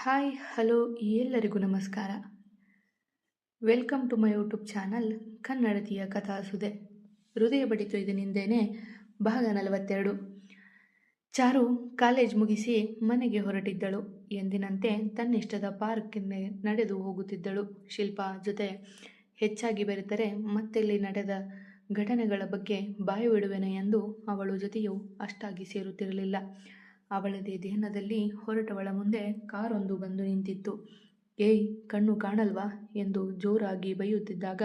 Hi, hello, ಎಲ್ಲರಿಗೂ ನಮಸ್ಕಾರ. Welcome to my YouTube channel ಕನ್ನಡತಿಯ ಕಥಾಸುದೆ ಹೃದಯ ಬಡಿತು ಇದನಿಂದೇನೆ ಭಾಗ ನಲವತ್ತೆರಡು. ಚಾರು ಕಾಲೇಜ್ ಮುಗಿಸಿ ಮನೆಗೆ ಹೊರಟಿದ್ದಳು. ಎಂದಿನಂತೆ ತನ್ನಿಷ್ಟದ ಪಾರ್ಕಿನ ನಡೆದು ಹೋಗುತ್ತಿದ್ದಳು. ಶಿಲ್ಪ ಜೊತೆ ಹೆಚ್ಚಾಗಿ ಬೆರೆತರೆ ಮತ್ತೆಲ್ಲಿ ನಡೆದ ಘಟನೆಗಳ ಬಗ್ಗೆ ಬಾಯಿ ಬಿಡುವೆನೆ ಎಂದು ಅವಳು ಜೊತೆಯು ಅಷ್ಟಾಗಿ ಸೇರುತ್ತಿರಲಿಲ್ಲ. ಅವಳದೇ ಧ್ಯಾನದಲ್ಲಿ ಹೊರಟವಳ ಮುಂದೆ ಕಾರೊಂದು ಬಂದು ನಿಂತಿತ್ತು. ಏಯ್, ಕಣ್ಣು ಕಾಣಲ್ವಾ? ಎಂದು ಜೋರಾಗಿ ಬೈಯುತ್ತಿದ್ದಾಗ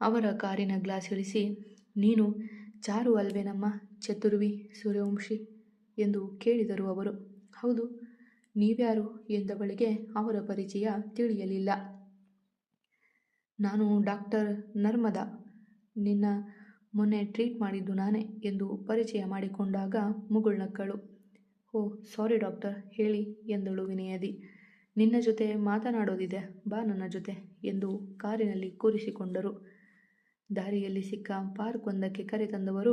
ಅವರ ಕಾರಿನ ಗ್ಲಾಸ್ ಇಳಿಸಿ, ನೀನು ಚಾರು ಅಲ್ವೇನಮ್ಮ, ಚತುರ್ವಿ, ಸೂರ್ಯವಂಶಿ? ಎಂದು ಕೇಳಿದರು ಅವರು. ಹೌದು, ನೀವ್ಯಾರು ಎಂದವಳಿಗೆ ಅವರ ಪರಿಚಯ ತಿಳಿಯಲಿಲ್ಲ. ನಾನು ಡಾಕ್ಟರ್ ನರ್ಮದಾ. ನಿನ್ನ ಮೊನ್ನೆ ಟ್ರೀಟ್ ಮಾಡಿದ್ದು ನಾನೇ ಎಂದು ಪರಿಚಯ ಮಾಡಿಕೊಂಡಾಗ ಮುಗುಳ್ನಕ್ಕಳು. ಓ, ಸಾರಿ ಡಾಕ್ಟರ್, ಹೇಳಿ ಎಂದಳು ವಿನಯದಿ. ನಿನ್ನ ಜೊತೆ ಮಾತನಾಡೋದಿದೆ, ಬಾ ನನ್ನ ಜೊತೆ ಎಂದು ಕಾರಿನಲ್ಲಿ ಕೂರಿಸಿಕೊಂಡರು. ದಾರಿಯಲ್ಲಿ ಸಿಕ್ಕ ಪಾರ್ಕ್ ಒಂದಕ್ಕೆ ಕರೆತಂದವರು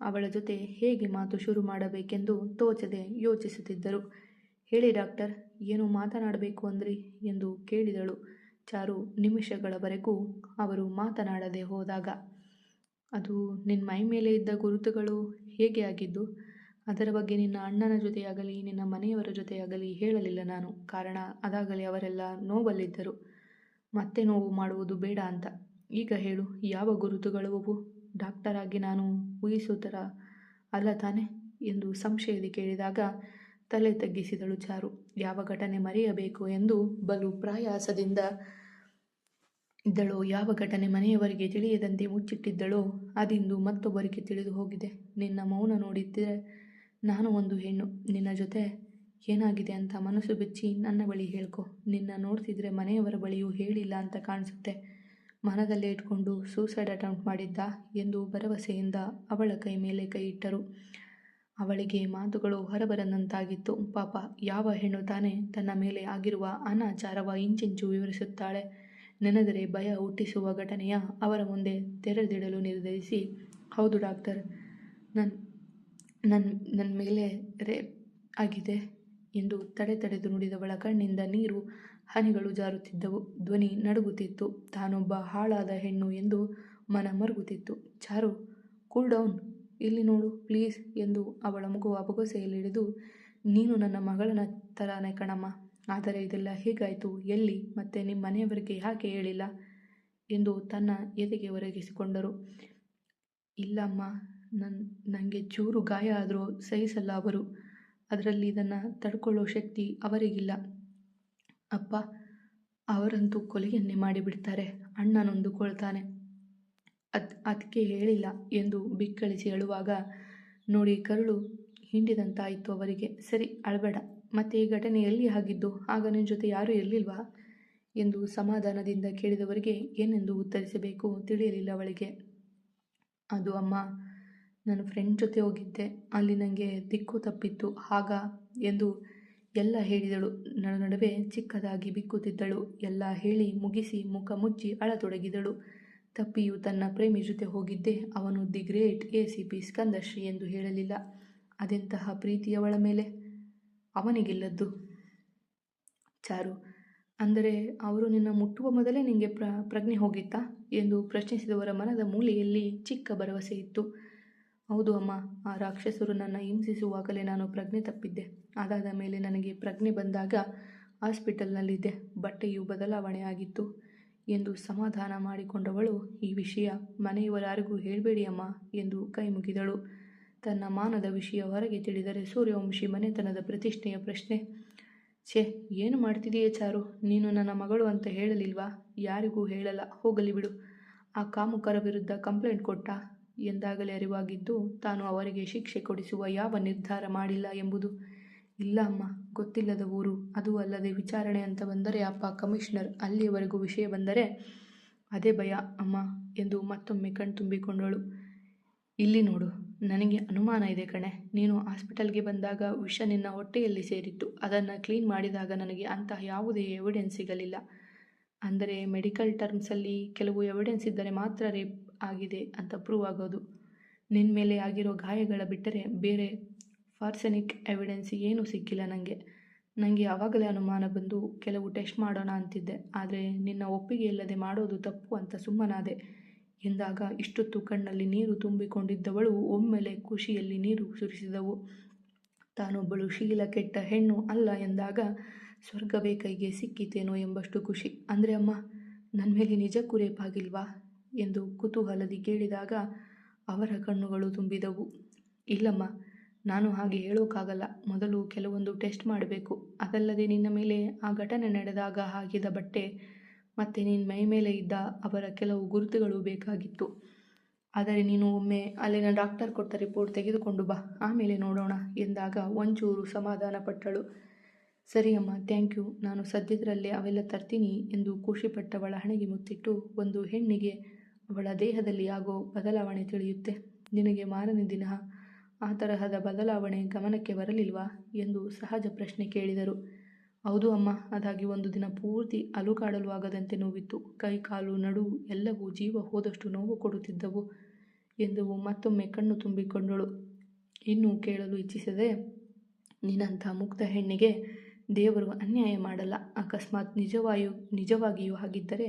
ಅವಳ ಜೊತೆ ಹೇಗೆ ಮಾತು ಶುರು ಮಾಡಬೇಕೆಂದು ತೋಚದೆ ಯೋಚಿಸುತ್ತಿದ್ದರು. ಹೇಳಿ ಡಾಕ್ಟರ್, ಏನು ಮಾತನಾಡಬೇಕು ಅಂದ್ರಿ ಎಂದು ಕೇಳಿದಳು. ಚಾರು ನಿಮಿಷಗಳವರೆಗೂ ಅವರು ಮಾತನಾಡದೆ ಹೋದಾಗ, ಅದು ನಿನ್ನ ಮೈ ಮೇಲೆ ಇದ್ದ ಗುರುತುಗಳು ಹೇಗೆ ಆಗಿದ್ದು? ಅದರ ಬಗ್ಗೆ ನಿನ್ನ ಅಣ್ಣನ ಜೊತೆಯಾಗಲಿ, ನಿನ್ನ ಮನೆಯವರ ಜೊತೆಯಾಗಲಿ ಹೇಳಲಿಲ್ಲ ನಾನು. ಕಾರಣ ಅದಾಗಲಿ ಅವರೆಲ್ಲ ನೋವಲ್ಲಿದ್ದರು. ಮತ್ತೆ ನೋವು ಮಾಡುವುದು ಬೇಡ ಅಂತ. ಈಗ ಹೇಳು, ಯಾವ ಗುರುತುಗಳುವು ಡಾಕ್ಟರಾಗಿ ನಾನು ಊಹಿಸೋ ಅಲ್ಲ ತಾನೆ? ಎಂದು ಸಂಶಯದಿ ಕೇಳಿದಾಗ ತಲೆ ತಗ್ಗಿಸಿದಳು ಚಾರು. ಯಾವ ಘಟನೆ ಮರೆಯಬೇಕು ಎಂದು ಬಲು ಪ್ರಯಾಸದಿಂದ ಇದ್ದಳೋ. ಯಾವ ಘಟನೆ ಮನೆಯವರಿಗೆ ತಿಳಿಯದಂತೆ ಮುಚ್ಚಿಟ್ಟಿದ್ದಳೋ, ಅದಿಂದು ಮತ್ತೊಬ್ಬರಿಗೆ ತಿಳಿದು ಹೋಗಿದೆ. ನಿನ್ನ ಮೌನ ನೋಡಿದ್ದರೆ ನಾನು ಒಂದು ಹೆಣ್ಣು. ನಿನ್ನ ಜೊತೆ ಏನಾಗಿದೆ ಅಂತ ಮನಸ್ಸು ಬಿಚ್ಚಿ ನನ್ನ ಬಳಿ ಹೇಳ್ಕೊ. ನಿನ್ನ ನೋಡ್ತಿದ್ರೆ ಮನೆಯವರ ಬಳಿಯೂ ಹೇಳಿಲ್ಲ ಅಂತ ಕಾಣಿಸುತ್ತೆ. ಮನದಲ್ಲೇ ಇಟ್ಕೊಂಡು ಸೂಸೈಡ್ ಅಟೆಂಪ್ಟ್ ಮಾಡಿದ್ದ ಎಂದು ಭರವಸೆಯಿಂದ ಅವಳ ಕೈ ಮೇಲೆ ಕೈ ಇಟ್ಟರು. ಅವಳಿಗೆ ಮಾತುಗಳು ಹೊರಬರದಂತಾಗಿತ್ತು. ಪಾಪ, ಯಾವ ಹೆಣ್ಣು ತಾನೇ ತನ್ನ ಮೇಲೆ ಆಗಿರುವ ಅನಾಚಾರವ ಇಂಚಿಂಚು ವಿವರಿಸುತ್ತಾಳೆ. ನೆನೆದರೆ ಭಯ ಹುಟ್ಟಿಸುವ ಘಟನೆಯ ಅವರ ಮುಂದೆ ತೆರೆದಿಡಲು ನಿರ್ಧರಿಸಿ, ಹೌದು ಡಾಕ್ಟರ್ ನನ್ನ ನನ್ನ ನನ್ನ ಮೇಲೆ ರೇಪ್ ಆಗಿದೆ ಎಂದು ತಡೆ ತಡೆದು ನುಡಿದವಳ ಕಣ್ಣಿಂದ ನೀರು ಹನಿಗಳು ಜಾರುತ್ತಿದ್ದವು. ಧ್ವನಿ ನಡುಗುತ್ತಿತ್ತು. ತಾನೊಬ್ಬ ಹಾಳಾದ ಹೆಣ್ಣು ಎಂದು ಮನ ಮರುಗುತ್ತಿತ್ತು. ಚಾರು ಕೂಲ್ ಡೌನ್ ಇಲ್ಲಿ ನೋಡು ಪ್ಲೀಸ್ ಎಂದು ಅವಳ ಮಗುವ ಬೊಗಸೆಯಲ್ಲಿಡಿದು ನೀನು ನನ್ನ ಮಗಳನ ಥರಾನೇ ಕಣಮ್ಮ. ಆದರೆ ಇದೆಲ್ಲ ಹೇಗಾಯಿತು? ಎಲ್ಲಿ? ಮತ್ತೆ ನಿಮ್ಮ ಮನೆಯವರಿಗೆ ಯಾಕೆ ಹೇಳಿಲ್ಲ? ಎಂದು ತನ್ನ ಎದೆಗೆ ಒರಗಿಸಿಕೊಂಡರು. ಇಲ್ಲಮ್ಮ ನನ್ನ ನನಗೆ ಚೂರು ಗಾಯ ಆದರೂ ಸಹಿಸಲ್ಲ ಅವರು. ಅದರಲ್ಲಿ ಇದನ್ನು ತಡ್ಕೊಳ್ಳೋ ಶಕ್ತಿ ಅವರಿಗಿಲ್ಲ. ಅಪ್ಪ, ಅವರಂತೂ ಕೊಲೆಯನ್ನೇ ಮಾಡಿಬಿಡ್ತಾರೆ. ಅಣ್ಣ ನೊಂದುಕೊಳ್ತಾನೆ ಅದ್ ಅದಕ್ಕೆ ಹೇಳಿಲ್ಲ ಎಂದು ಬಿಕ್ಕಳಿಸಿ ಹೇಳುವಾಗ, ನೋಡಿ ಕರುಳು, ಹಿಂಡಿದಂತಾಯಿತು ಅವರಿಗೆ. ಸರಿ, ಅಳಬೇಡ. ಮತ್ತೆ ಈ ಘಟನೆ ಎಲ್ಲಿ ಆಗಿದ್ದು? ಆಗ ನಿನ್ನ ಜೊತೆ ಯಾರೂ ಇರಲಿಲ್ವಾ? ಎಂದು ಸಮಾಧಾನದಿಂದ ಕೇಳಿದವರಿಗೆ ಏನೆಂದು ಉತ್ತರಿಸಬೇಕು ತಿಳಿಯಲಿಲ್ಲ ಅವಳಿಗೆ. ಅದು ಅಮ್ಮ ನನ್ನ ಫ್ರೆಂಡ್ ಜೊತೆ ಹೋಗಿದ್ದೆ. ಅಲ್ಲಿ ನನಗೆ ದಿಕ್ಕು ತಪ್ಪಿತ್ತು. ಆಗ ಎಂದು ಎಲ್ಲ ಹೇಳಿದಳು. ನನ್ನ ನಡುವೆ ಚಿಕ್ಕದಾಗಿ ಬಿಕ್ಕುತ್ತಿದ್ದಳು. ಎಲ್ಲ ಹೇಳಿ ಮುಗಿಸಿ ಮುಖ ಮುಚ್ಚಿ ಅಳತೊಡಗಿದಳು. ತಪ್ಪಿಯು ತನ್ನ ಪ್ರೇಮಿ ಜೊತೆ ಹೋಗಿದ್ದೆ. ಅವನು the great A C P Skandashri ಎಂದು ಹೇಳಲಿಲ್ಲ. ಅದೆಂತಹ ಪ್ರೀತಿಯವಳ ಮೇಲೆ? ಅವನಿಗಿಲ್ಲದ್ದು. ಚಾರು, ಅಂದರೆ ಅವರು ನಿನ್ನ ಮುಟ್ಟುವ ಮೊದಲೇ ನಿನಗೆ ಪ್ರ, ಪ್ರಜ್ಞೆ ಹೋಗಿತ್ತಾ? ಎಂದು ಪ್ರಶ್ನಿಸಿದವರ ಮನದ ಮೂಲೆಯಲ್ಲಿ ಚಿಕ್ಕ ಭರವಸೆ ಇತ್ತು. ಹೌದು ಅಮ್ಮ, ಆ ರಾಕ್ಷಸರು ನನ್ನ ಹಿಂಸಿಸುವಾಗಲೇ ನಾನು ಪ್ರಜ್ಞೆ ತಪ್ಪಿದ್ದೆ. ಅದಾದ ಮೇಲೆ ನನಗೆ ಪ್ರಜ್ಞೆ ಬಂದಾಗ ಹಾಸ್ಪಿಟಲ್ನಲ್ಲಿದ್ದೆ. ಬಟ್ಟೆಯು ಬದಲಾವಣೆ ಆಗಿತ್ತು ಎಂದು ಸಮಾಧಾನ ಮಾಡಿಕೊಂಡವಳು, ಈ ವಿಷಯ ಮನೆಯವರಾರಿಗೂ ಹೇಳಬೇಡಿ ಅಮ್ಮ ಎಂದು ಕೈ ಮುಗಿದಳು. ತನ್ನ ಮಾನದ ವಿಷಯ ಹೊರಗೆ ತಿಳಿದರೆ ಸೂರ್ಯವಂಶಿ ಮನೆತನದ ಪ್ರತಿಷ್ಠೆಯ ಪ್ರಶ್ನೆ, ಛೇ, ಏನು ಮಾಡ್ತಿದೆಯೇ ಚಾರು? ನೀನು ನನ್ನ ಮಗಳು ಅಂತ ಹೇಳಲಿಲ್ವಾ? ಯಾರಿಗೂ ಹೇಳಲ್ಲ, ಹೋಗಲಿ ಬಿಡು. ಆ ಕಾಮುಕರ ವಿರುದ್ಧ ಕಂಪ್ಲೇಂಟ್ ಕೊಟ್ಟ. ಎಂದಾಗಲೇ ಅರಿವಾಗಿದ್ದು, ತಾನು ಅವರಿಗೆ ಶಿಕ್ಷೆ ಕೊಡಿಸುವ ಯಾವ ನಿರ್ಧಾರ ಮಾಡಿಲ್ಲ ಎಂಬುದು. ಇಲ್ಲ ಅಮ್ಮ, ಗೊತ್ತಿಲ್ಲದ ಊರು. ಅದು ಅಲ್ಲದೆ ವಿಚಾರಣೆ ಅಂತ ಬಂದರೆ ಅಪ್ಪ ಕಮಿಷನರ್ ಅಲ್ಲಿಯವರೆಗೂ ವಿಷಯ ಬಂದರೆ ಅದೇ ಭಯ ಅಮ್ಮ ಎಂದು ಮತ್ತೊಮ್ಮೆ ಕಣ್ತುಂಬಿಕೊಂಡಳು ಇಲ್ಲಿ ನೋಡು, ನನಗೆ ಅನುಮಾನ ಇದೆ ಕಣೆ. ನೀನು ಹಾಸ್ಪಿಟಲ್ಗೆ ಬಂದಾಗ ವಿಷ ನಿನ್ನ ಹೊಟ್ಟೆಯಲ್ಲಿ ಸೇರಿತ್ತು. ಅದನ್ನು ಕ್ಲೀನ್ ಮಾಡಿದಾಗ ನನಗೆ ಅಂತಹ ಯಾವುದೇ ಎವಿಡೆನ್ಸ್ ಸಿಗಲಿಲ್ಲ. ಅಂದರೆ ಮೆಡಿಕಲ್ ಟರ್ಮ್ಸಲ್ಲಿ ಕೆಲವು ಎವಿಡೆನ್ಸ್ ಇದ್ದರೆ ಮಾತ್ರ ರೇಪ್ ಆಗಿದೆ ಅಂತ ಪ್ರೂವ್ ಆಗೋದು. ನಿನ್ನ ಮೇಲೆ ಆಗಿರೋ ಗಾಯಗಳ ಬಿಟ್ಟರೆ ಬೇರೆ ಫಾರ್ಸೆನಿಕ್ ಎವಿಡೆನ್ಸ್ ಏನೂ ಸಿಕ್ಕಿಲ್ಲ ನನಗೆ ನನಗೆ ಆವಾಗಲೇ ಅನುಮಾನ ಬಂದು ಕೆಲವು ಟೆಸ್ಟ್ ಮಾಡೋಣ ಅಂತಿದ್ದೆ. ಆದರೆ ನಿನ್ನ ಒಪ್ಪಿಗೆ ಇಲ್ಲದೆ ಮಾಡೋದು ತಪ್ಪು ಅಂತ ಸುಮ್ಮನಾದೆ. ಎಂದಾಗ ಇಷ್ಟೊತ್ತು ಕಣ್ಣಲ್ಲಿ ನೀರು ತುಂಬಿಕೊಂಡಿದ್ದವಳು ಒಮ್ಮೆಲೆ ಖುಷಿಯಲ್ಲಿ ನೀರು ಸುರಿಸಿದವು. ತಾನೊಬ್ಬಳು ಶೀಲ ಕೆಟ್ಟ ಹೆಣ್ಣು ಅಲ್ಲ ಎಂದಾಗ ಸ್ವರ್ಗವೇ ಕೈಗೆ ಸಿಕ್ಕಿತೇನೋ ಎಂಬಷ್ಟು ಖುಷಿ. ಅಂದರೆ ಅಮ್ಮ ನನ್ನ ಮೇಲೆ ನಿಜಕ್ಕೂ ರೇಪಾಗಿಲ್ವಾ ಎಂದು ಕುತೂಹಲದಿ ಕೇಳಿದಾಗ ಅವರ ಕಣ್ಣುಗಳು ತುಂಬಿದವು. ಇಲ್ಲಮ್ಮ, ನಾನು ಹಾಗೆ ಹೇಳೋಕ್ಕಾಗಲ್ಲ ಮೊದಲು ಕೆಲವೊಂದು ಟೆಸ್ಟ್ ಮಾಡಬೇಕು. ಅದಲ್ಲದೆ ನಿನ್ನ ಮೇಲೆ ಆ ಘಟನೆ ನಡೆದಾಗ ಹಾಕಿದ ಬಟ್ಟೆ ಮತ್ತು ನಿನ್ನ ಮೈ ಮೇಲೆ ಇದ್ದ ಅವರ ಕೆಲವು ಗುರುತುಗಳು ಬೇಕಾಗಿತ್ತು. ಆದರೆ ನೀನು ಒಮ್ಮೆ ಅಲ್ಲಿನ ಡಾಕ್ಟರ್ ಕೊಟ್ಟ ರಿಪೋರ್ಟ್ ತೆಗೆದುಕೊಂಡು ಬಾ. ಆಮೇಲೆ ನೋಡೋಣ ಎಂದಾಗ ಒಂಚೂರು ಸಮಾಧಾನ ಪಟ್ಟಳು. ಸರಿ ಅಮ್ಮ ಥ್ಯಾಂಕ್ ಯು. ನಾನು ಸದ್ಯದರಲ್ಲೇ ಅವೆಲ್ಲ ತರ್ತೀನಿ ಎಂದು ಖುಷಿಪಟ್ಟವಳ ಹಣೆಗೆ ಮುತ್ತಿಟ್ಟು ಒಂದು ಹೆಣ್ಣಿಗೆ ಅವಳ ದೇಹದಲ್ಲಿ ಆಗೋ ಬದಲಾವಣೆ ತಿಳಿಯುತ್ತೆ. ನಿನಗೆ ಮಾರನೇ ದಿನ ಆ ತರಹದ ಬದಲಾವಣೆ ಗಮನಕ್ಕೆ ಬರಲಿಲ್ವಾ? ಎಂದು ಸಹಜ ಪ್ರಶ್ನೆ ಕೇಳಿದರು. ಹೌದು ಅಮ್ಮ, ಅದಾಗಿ ಒಂದು ದಿನ ಪೂರ್ತಿ ಅಲುಗಾಡಲು ಆಗದಂತೆ ನೋವಿತ್ತು. ಕೈ ಕಾಲು ನಡು ಎಲ್ಲವೂ ಜೀವ ಹೋದಷ್ಟು ನೋವು ಕೊಡುತ್ತಿದ್ದವು ಎಂದು ಮತ್ತೊಮ್ಮೆ ಕಣ್ಣು ತುಂಬಿಕೊಂಡಳು. ಇನ್ನೂ ಕೇಳಲು ಇಚ್ಛಿಸದೆ, ನಿನ್ನಂಥ ಮುಕ್ತ ಹೆಣ್ಣಿಗೆ ದೇವರು ಅನ್ಯಾಯ ಮಾಡಲ್ಲ. ಅಕಸ್ಮಾತ್ ನಿಜವಾಯು, ನಿಜವಾಗಿಯೂ ಹಾಗಿದ್ದರೆ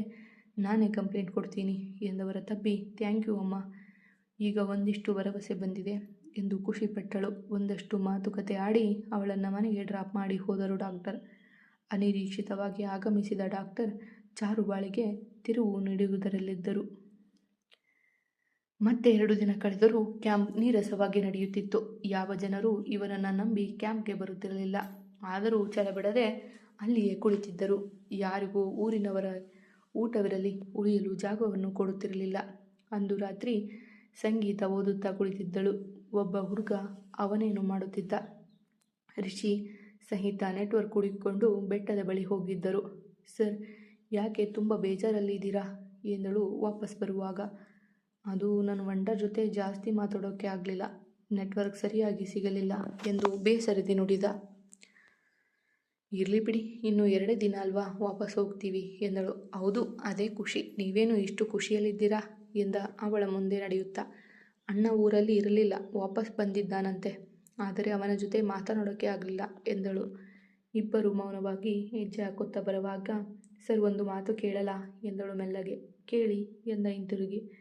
ನಾನೇ ಕಂಪ್ಲೇಂಟ್ ಕೊಡ್ತೀನಿ ಎಂದವರ ತಬ್ಬಿ ಥ್ಯಾಂಕ್ ಯು ಅಮ್ಮ. ಈಗ ಒಂದಿಷ್ಟು ಭರವಸೆ ಬಂದಿದೆ ಎಂದು ಖುಷಿಪಟ್ಟಳು ಒಂದಷ್ಟು ಮಾತುಕತೆ ಆಡಿ ಅವಳನ್ನು ಮನೆಗೆ ಡ್ರಾಪ್ ಮಾಡಿ ಹೋದರು ಡಾಕ್ಟರ್. ಅನಿರೀಕ್ಷಿತವಾಗಿ ಆಗಮಿಸಿದ ಡಾಕ್ಟರ್ ಚಾರುಬಾಳಿಗೆ ತಿರುವು ನೀಡುವುದರಲ್ಲಿದ್ದರು ಮತ್ತೆ ಎರಡು ದಿನ ಕಳೆದರೂ ಕ್ಯಾಂಪ್ ನೀರಸವಾಗಿ ನಡೆಯುತ್ತಿತ್ತು. ಯಾವ ಜನರು ಇವರನ್ನು ನಂಬಿ ಕ್ಯಾಂಪ್ಗೆ ಬರುತ್ತಿರಲಿಲ್ಲ. ಆದರೂ ಛಲಬಿಡದೆ ಅಲ್ಲಿಯೇ ಕುಳಿತಿದ್ದರು. ಯಾರಿಗೂ ಊರಿನವರ ಊಟವಿರಲಿ, ಉಳಿಯಲು ಜಾಗವನ್ನು ಕೊಡುತ್ತಿರಲಿಲ್ಲ. ಅಂದು ರಾತ್ರಿ ಸಂಗೀತ ಓದುತ್ತಾ ಕುಳಿತಿದ್ದಳು. ಒಬ್ಬ ಹುಡುಗ ಅವನೇನು ಮಾಡುತ್ತಿದ್ದ. ರಿಷಿ ಸಹಿತ ನೆಟ್ವರ್ಕ್ ಹುಡುಕಿಕೊಂಡು ಬೆಟ್ಟದ ಬಳಿ ಹೋಗಿದ್ದರು. ಸರ್, ಯಾಕೆ ತುಂಬ ಬೇಜಾರಲ್ಲಿದ್ದೀರಾ ಎಂದಳು ವಾಪಸ್ ಬರುವಾಗ. ಅದು ನನ್ನ ವಂಡರ್ ಜೊತೆ ಜಾಸ್ತಿ ಮಾತಾಡೋಕ್ಕೆ ಆಗಲಿಲ್ಲ. ನೆಟ್ವರ್ಕ್ ಸರಿಯಾಗಿ ಸಿಗಲಿಲ್ಲ ಎಂದು ಬೇಸರದಿ ನುಡಿದ. ಇರಲಿ ಬಿಡಿ, ಇನ್ನು ಎರಡೇ ದಿನ ಅಲ್ವಾ ವಾಪಸ್ ಹೋಗ್ತೀವಿ ಎಂದಳು. ಹೌದು, ಅದೇ ಖುಷಿ. ನೀವೇನು ಇಷ್ಟು ಖುಷಿಯಲ್ಲಿದ್ದೀರಾ ಎಂದ ಅವಳ ಮುಂದೆ ನಡೆಯುತ್ತಾ. ಅಣ್ಣ ಊರಲ್ಲಿ ಇರಲಿಲ್ಲ, ವಾಪಸ್ ಬಂದಿದ್ದಾನಂತೆ. ಆದರೆ ಅವನ ಜೊತೆ ಮಾತನಾಡೋಕ್ಕೆ ಆಗಲಿಲ್ಲ ಎಂದಳು. ಇಬ್ಬರು ಮೌನವಾಗಿ ಹೆಜ್ಜೆ ಹಾಕುತ್ತಾ ಬರುವಾಗ, ಸರ್, ಒಂದು ಮಾತು ಕೇಳಲ್ಲ ಎಂದಳು ಮೆಲ್ಲಗೆ. ಕೇಳಿ, ಎಂದ ಹಿಂತಿರುಗಿ.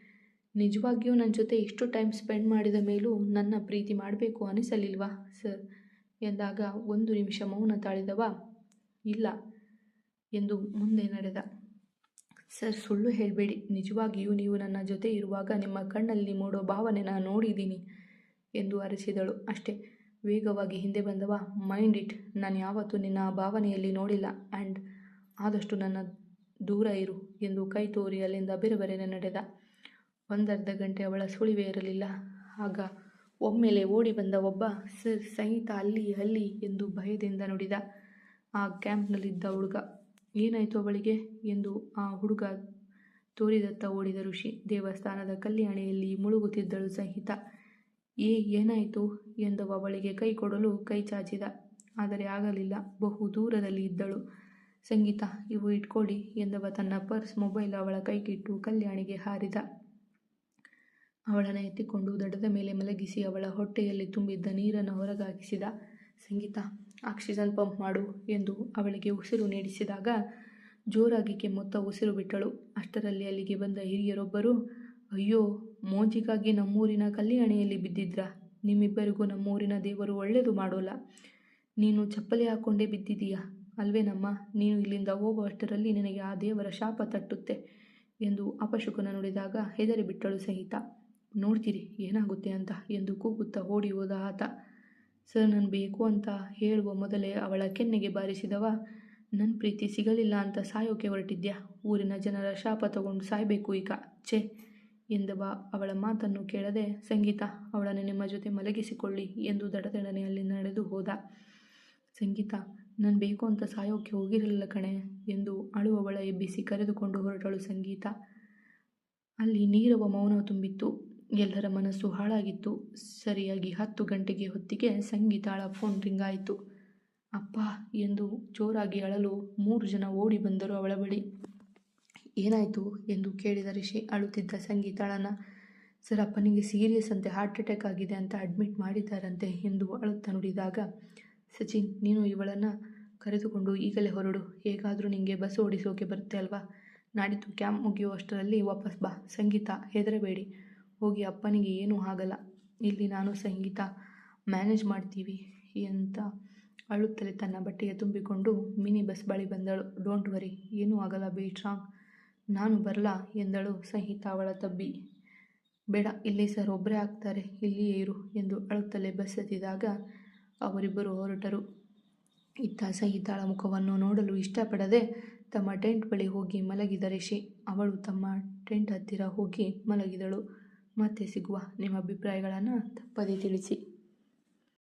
ನಿಜವಾಗಿಯೂ ನನ್ನ ಜೊತೆ ಇಷ್ಟು ಟೈಮ್ ಸ್ಪೆಂಡ್ ಮಾಡಿದ ಮೇಲೂ ನನ್ನ ಪ್ರೀತಿ ಮಾಡಬೇಕು ಅನಿಸಲಿಲ್ವಾ, ಸರ್? ಎಂದಾಗ ಒಂದು ನಿಮಿಷ ಮೌನ ತಾಳಿದವ. ಇಲ್ಲ ಎಂದು ಮುಂದೆ ನಡೆದ. ಸರ್, ಸುಳ್ಳು ಹೇಳಬೇಡಿ. ನಿಜವಾಗಿಯೂ ನೀವು ನನ್ನ ಜೊತೆ ಇರುವಾಗ ನಿಮ್ಮ ಕಣ್ಣಲ್ಲಿ ಮೂಡೋ ಭಾವನೆ ನಾನು ನೋಡಿದ್ದೀನಿ ಎಂದು ಅರಸಿದಳು ಅಷ್ಟೇ, ವೇಗವಾಗಿ ಹಿಂದೆ ಬಂದವ. ಮೈಂಡ್ ಇಟ್, ನಾನು ಯಾವತ್ತೂ ನಿನ್ನ ಭಾವನೆಯಲ್ಲಿ ನೋಡಿಲ್ಲ. ಆ್ಯಂಡ್ ಆದಷ್ಟು ನನ್ನ ದೂರ ಇರು ಎಂದು ಕೈ ತೋರಿ ಅಲ್ಲಿಂದ ಬೆರಬೆರನೆ ನಡೆದ. ಒಂದರ್ಧ ಗಂಟೆ ಅವಳ ಸುಳಿವೇ ಇರಲಿಲ್ಲ. ಆಗ ಒಮ್ಮೆಲೆ ಓಡಿ ಬಂದ ಒಬ್ಬ ಸರ್ ಸಹಿತ ಅಲ್ಲಿ ಅಲ್ಲಿ ಎಂದು ಭಯದಿಂದ ನುಡಿದ ಆ ಕ್ಯಾಂಪ್ನಲ್ಲಿದ್ದ ಹುಡುಗ. ಏನಾಯಿತು ಅವಳಿಗೆ? ಎಂದು ಆ ಹುಡುಗ ತೋರಿದತ್ತ ಓಡಿದ ಋಷಿ. ದೇವಸ್ಥಾನದ ಕಲ್ಯಾಣಿಯಲ್ಲಿ ಮುಳುಗುತ್ತಿದ್ದಳು ಸಹಿತ. ಏ, ಏನಾಯಿತು? ಎಂದು ಅವಳಿಗೆ ಕೈ ಕೊಡಲು ಕೈ ಚಾಚಿದ. ಆದರೆ ಆಗಲಿಲ್ಲ. ಬಹು ದೂರದಲ್ಲಿ ಇದ್ದಳು. ಸಂಗೀತ, ಇವು ಇಟ್ಕೊಳ್ಳಿ ಎಂದವ ತನ್ನ ಪರ್ಸ್ ಮೊಬೈಲ್ ಅವಳ ಕೈಗಿಟ್ಟು ಕಲ್ಯಾಣಿಗೆ ಹಾರಿದ. ಅವಳನ್ನು ಎತ್ತಿಕೊಂಡು ದಡದ ಮೇಲೆ ಮಲಗಿಸಿ ಅವಳ ಹೊಟ್ಟೆಯಲ್ಲಿ ತುಂಬಿದ್ದ ನೀರನ್ನು ಹೊರಗಾಕಿಸಿದ, ಸಂಗೀತ, ಆಕ್ಸಿಜನ್ ಪಂಪ್ ಮಾಡು ಎಂದು ಅವಳಿಗೆ ಉಸಿರು ನೀಡಿಸಿದಾಗ ಜೋರಾಗಿ ಕೆಮ್ಮುತ್ತಾ ಉಸಿರು ಬಿಟ್ಟಳು. ಅಷ್ಟರಲ್ಲಿ ಅಲ್ಲಿಗೆ ಬಂದ ಹಿರಿಯರೊಬ್ಬರು, ಅಯ್ಯೋ, ಮೋಜಿಗಾಗಿ ನಮ್ಮೂರಿನ ಕಲ್ಯಾಣಿಯಲ್ಲಿ ಬಿದ್ದಿದ್ರ? ನಿಮ್ಮಿಬ್ಬರಿಗೂ ನಮ್ಮೂರಿನ ದೇವರು ಒಳ್ಳೆಯದು ಮಾಡೋಲ್ಲ. ನೀನು ಚಪ್ಪಲಿ ಹಾಕ್ಕೊಂಡೇ ಬಿದ್ದಿದೀಯ. ಅಲ್ವೇನಮ್ಮ ನೀನು ಇಲ್ಲಿಂದ ಹೋಗುವಷ್ಟರಲ್ಲಿ ನಿನಗೆ ಆ ದೇವರ ಶಾಪ ತಟ್ಟುತ್ತೆ ಎಂದು ಅಪಶುಕನ ನುಡಿದಾಗ ಹೆದರಿ ಬಿಟ್ಟಳು ಸಹಿತ ನೋಡ್ತೀರಿ, ಏನಾಗುತ್ತೆ ಅಂತ ಎಂದು ಕೂಗುತ್ತಾ ಓಡಿ ಹೋದ ಆತ. ಸರ್, ನಾನು ಬೇಕು ಅಂತ ಹೇಳುವ ಮೊದಲೇ ಅವಳ ಕೆನ್ನೆಗೆ ಬಾರಿಸಿದವ. ನನ್ನ ಪ್ರೀತಿ ಸಿಗಲಿಲ್ಲ ಅಂತ ಸಾಯೋಕೆ ಹೊರಟಿದ್ಯಾ? ಊರಿನ ಜನರ ಶಾಪ ತಗೊಂಡು ಸಾಯಬೇಕು ಈಗ, ಛೇ ಎಂದವ ಅವಳ ಮಾತನ್ನು ಕೇಳದೆ. ಸಂಗೀತ, ಅವಳನ್ನು ನಿಮ್ಮ ಜೊತೆ ಮಲಗಿಸಿಕೊಳ್ಳಿ ಎಂದು ದಡದಡನೆ ಅಲ್ಲಿ ನಡೆದು ಹೋದ. ಸಂಗೀತ, ನಾನು ಬೇಕು ಅಂತ ಸಾಯೋಕೆ ಹೋಗಿರಲಿಲ್ಲ ಕಣೆ ಎಂದು ಅಳುವವಳ ಎಬ್ಬಿಸಿ ಕರೆದುಕೊಂಡು ಹೊರಟಳು ಸಂಗೀತ. ಅಲ್ಲಿ ನೀರವ ಮೌನ ತುಂಬಿತ್ತು. ಎಲ್ಲರ ಮನಸ್ಸು ಹಾಳಾಗಿತ್ತು. ಸರಿಯಾಗಿ ಹತ್ತು ಗಂಟೆಗೆ ಹೊತ್ತಿಗೆ ಸಂಗೀತಾಳ ಫೋನ್ ರಿಂಗ್ ಆಯಿತು. ಅಪ್ಪ, ಎಂದು ಜೋರಾಗಿ ಅಳಲು ಮೂರು ಜನ ಓಡಿ ಬಂದರು ಅವಳ ಬಳಿ. ಏನಾಯಿತು? ಎಂದು ಕೇಳಿದ ರಿಷಿ ಅಳುತ್ತಿದ್ದ ಸಂಗೀತಾಳನ. ಸರ್, ಅಪ್ಪನಿಗೆ ಸೀರಿಯಸ್ ಅಂತೆ, ಹಾರ್ಟ್ ಅಟ್ಯಾಕ್ ಆಗಿದೆ ಅಂತ ಅಡ್ಮಿಟ್ ಮಾಡಿದ್ದಾರಂತೆ, ಎಂದು ಅಳುತ್ತಾ ನುಡಿದಾಗ. ಸಚಿನ್, ನೀನು ಇವಳನ್ನು ಕರೆದುಕೊಂಡು ಈಗಲೇ ಹೊರಡು. ಹೇಗಾದರೂ ನಿನಗೆ ಬಸ್ ಓಡಿಸೋಕೆ ಬರುತ್ತೆ ಅಲ್ವಾ? ನಾಡಿದ್ದು ಕ್ಯಾಂಪ್ ಮುಗಿಯುವಷ್ಟರಲ್ಲಿ ವಾಪಸ್ ಬಾ. ಸಂಗೀತ ಹೆದರಬೇಡಿ. ಹೋಗಿ ಅಪ್ಪನಿಗೆ ಏನೂ ಆಗಲ್ಲ. ಇಲ್ಲಿ ನಾನು ಸಂಗೀತ ಮ್ಯಾನೇಜ್ ಮಾಡ್ತೀವಿ ಅಂತ ಅಳುತ್ತಲೇ ತನ್ನ ಬಟ್ಟೆಗೆ ತುಂಬಿಕೊಂಡು ಮಿನಿ ಬಸ್ ಬಳಿ ಬಂದಳು. ಡೋಂಟ್ ವರಿ, ಏನೂ ಆಗಲ್ಲ ಬಿ ಸ್ಟ್ರಾಂಗ್ ನಾನು ಬರಲಾ ಎಂದಳು ಸಂಹಿತ ಅವಳ ತಬ್ಬಿ. ಬೇಡ, ಇಲ್ಲಿ ಸರ್ ಒಬ್ಬರೇ ಆಗ್ತಾರೆ, ಇಲ್ಲಿಯೇ ಇರು ಎಂದು ಅಳುತ್ತಲೇ ಬಸ್ ಹತ್ತಿದಾಗ ಅವರಿಬ್ಬರು ಹೊರಟರು. ಇತ್ತ ಸಂಹಿತಾಳ ಮುಖವನ್ನು ನೋಡಲು ಇಷ್ಟಪಡದೆ ತಮ್ಮ ಟೆಂಟ್ ಬಳಿ ಹೋಗಿ ಮಲಗಿದ ರಿಷಿ. ಅವಳು ತಮ್ಮ ಟೆಂಟ್ ಹತ್ತಿರ ಹೋಗಿ ಮಲಗಿದಳು. ಮತ್ತೆ ಸಿಗುವ ನಿಮ್ಮ ಅಭಿಪ್ರಾಯಗಳನ್ನು ತಪ್ಪದೇ ತಿಳಿಸಿ.